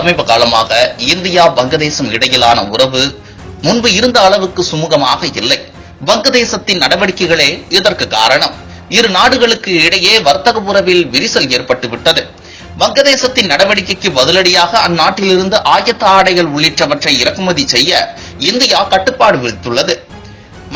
சமீப காலமாக இந்தியா வங்கதேசம் இடையிலான உறவு முன்பு இருந்த அளவுக்கு சுமூகமாக இல்லை. வங்கதேசத்தின் நடவடிக்கைகளே இதற்கு காரணம். இரு நாடுகளுக்கு இடையே வர்த்தக உறவில் விரிசல் ஏற்பட்டு விட்டது வங்கதேசத்தின் நடவடிக்கைக்கு பதிலடியாக அந்நாட்டிலிருந்து ஆயத்த ஆடைகள் உள்ளிட்டவற்றை இறக்குமதி செய்ய இந்தியா கட்டுப்பாடு விதித்துள்ளது.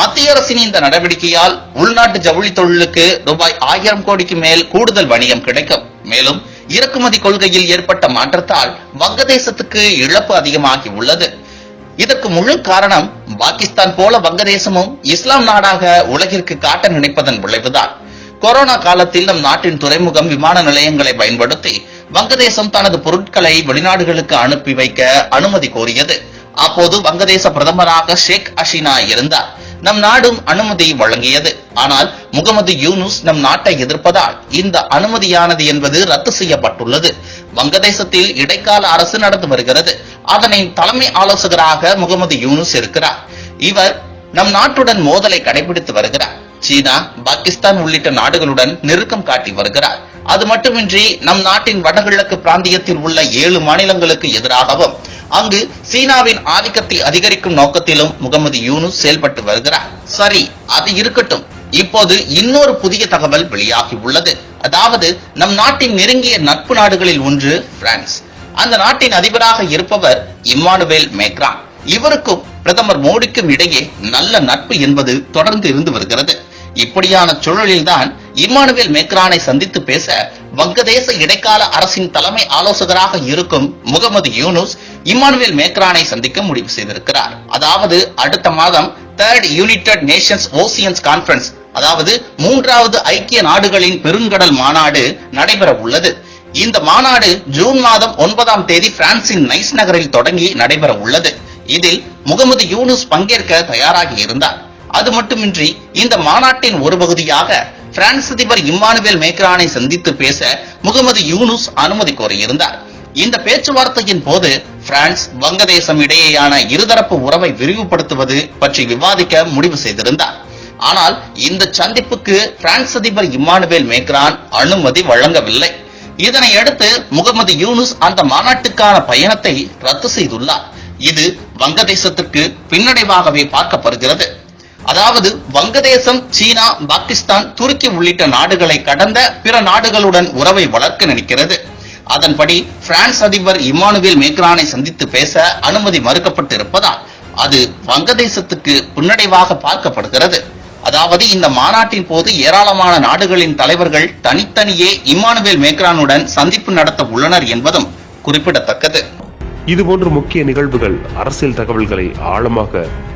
மத்திய அரசின் இந்த நடவடிக்கையால் உள்நாட்டு ஜவுளி தொழிலுக்கு ரூபாய் ஆயிரம் கோடிக்கு மேல் கூடுதல் வணிகம் கிடைக்கும். மேலும் இறக்குமதி கொள்கையில் ஏற்பட்ட மாற்றத்தால் வங்கதேசத்துக்கு இழப்பு அதிகமாகி உள்ளது. இதற்கு முழு காரணம் பாகிஸ்தான் போல வங்கதேசமும் இஸ்லாம் நாடாக உலகிற்கு காட்ட நினைப்பதன் விளைவுதான். கொரோனா காலத்தில் நம் நாட்டின் துறைமுகம் விமான நிலையங்களை பயன்படுத்தி வங்கதேசம் தனது பொருட்களை வெளிநாடுகளுக்கு அனுப்பி வைக்க அனுமதி கோரியது. அப்போது வங்கதேச பிரதமராக ஷேக் ஹசீனா இருந்தார். நம் நாடும் அனுமதி வழங்கியது. ஆனால் முகமது யூனுஸ் நம் நாட்டை எதிர்ப்பதால் இந்த அனுமதியானது என்பது ரத்து செய்யப்பட்டுள்ளது. வங்கதேசத்தில் இடைக்கால அரசு நடந்து வருகிறது. அதனை தலைமை ஆலோசகராக முகமது யூனுஸ் இருக்கிறார். இவர் நம் நாட்டுடன் மோதலை கடைபிடித்து வருகிறார். சீனா பாகிஸ்தான் உள்ளிட்ட நாடுகளுடன் நெருக்கம் காட்டி வருகிறார். அது மட்டுமின்றி நம் நாட்டின் வடகிழக்கு பிராந்தியத்தில் உள்ள ஏழு மாநிலங்களுக்கு எதிராகவும் அங்கு சீனாவின் ஆதிக்கத்தை அதிகரிக்கும் நோக்கத்திலும் முகமது யூனுஸ் செயல்பட்டு வருகிறார். சரி அது இருக்கட்டும். இப்போது இன்னொரு புதிய தகவல் வெளியாகி உள்ளது. அதாவது நம் நாட்டின் நெருங்கிய நட்பு நாடுகளில் ஒன்று பிரான்ஸ். அந்த நாட்டின் அதிபராக இருப்பவர் இம்மானுவேல் மேக்ரான். இவருக்கும் பிரதமர் மோடிக்கும் இடையே நல்ல நட்பு என்பது தொடர்ந்து இருந்து வருகிறது. இப்படியான சூழலில்தான் இம்மானுவேல் மேக்ரானை சந்தித்து பேச வங்கதேச இடைக்கால அரசின் தலைமை ஆலோசகராக இருக்கும் முகமது யூனுஸ் இம்மானுவேல் மேக்ரானை சந்திக்க முடிவு செய்திருக்கிறார். அதாவது அடுத்த மாதம் third united nations oceans conference அதாவது மூன்றாவது ஐக்கிய நாடுகளின் பெருங்கடல் மாநாடு நடைபெற உள்ளது. இந்த மாநாடு ஜூன் மாதம் ஒன்பதாம் தேதி பிரான்சின் நைஸ் நகரில் தொடங்கி நடைபெற உள்ளது. இதில் முகமது யூனுஸ் பங்கேற்க தயாராகி இருந்தார். அது மட்டுமின்றி இந்த மாநாட்டின் ஒரு பகுதியாக பிரான்ஸ் அதிபர் இம்மானுவேல் மேக்ரானை சந்தித்து பேச முகமது யூனுஸ் அனுமதி கோரியிருந்தார். இந்த பேச்சுவார்த்தையின் போது பிரான்ஸ் வங்கதேசம் இடையேயான இருதரப்பு உறவை விரிவுபடுத்துவது பற்றி விவாதிக்க முடிவு செய்திருந்தார். ஆனால் இந்த சந்திப்புக்கு பிரான்ஸ் அதிபர் இம்மானுவேல் மேக்ரான் அனுமதி வழங்கவில்லை. இதனை அடுத்து முகமது யூனுஸ் அந்த மாநாட்டுக்கான பயணத்தை ரத்து செய்துள்ளார். இது வங்கதேசத்துக்கு பின்னடைவாகவே பார்க்கப்படுகிறது. அதாவது வங்கதேசம் சீனா பாகிஸ்தான் துருக்கி உள்ளிட்ட நாடுகளை கடந்த பிற நாடுகளுடன் உறவை வளர்க்க நினைக்கிறது. அதன்படி பிரான்ஸ் அதிபர் இம்மானுவேல் மேக்ரானை சந்தித்து பேச அனுமதி மறுக்கப்பட்டு இருப்பதால் அது வங்கதேசத்துக்கு பின்னடைவாக பார்க்கப்படுகிறது. அதாவது இந்த மாநாட்டின் போது ஏராளமான நாடுகளின் தலைவர்கள் தனித்தனியே இம்மானுவேல் மேக்ரானுடன் சந்திப்பு நடத்த உள்ளனர் என்பதும் குறிப்பிடத்தக்கது. இதுபோன்ற முக்கிய நிகழ்வுகள் அரசியல் தகவல்களை ஆழமாக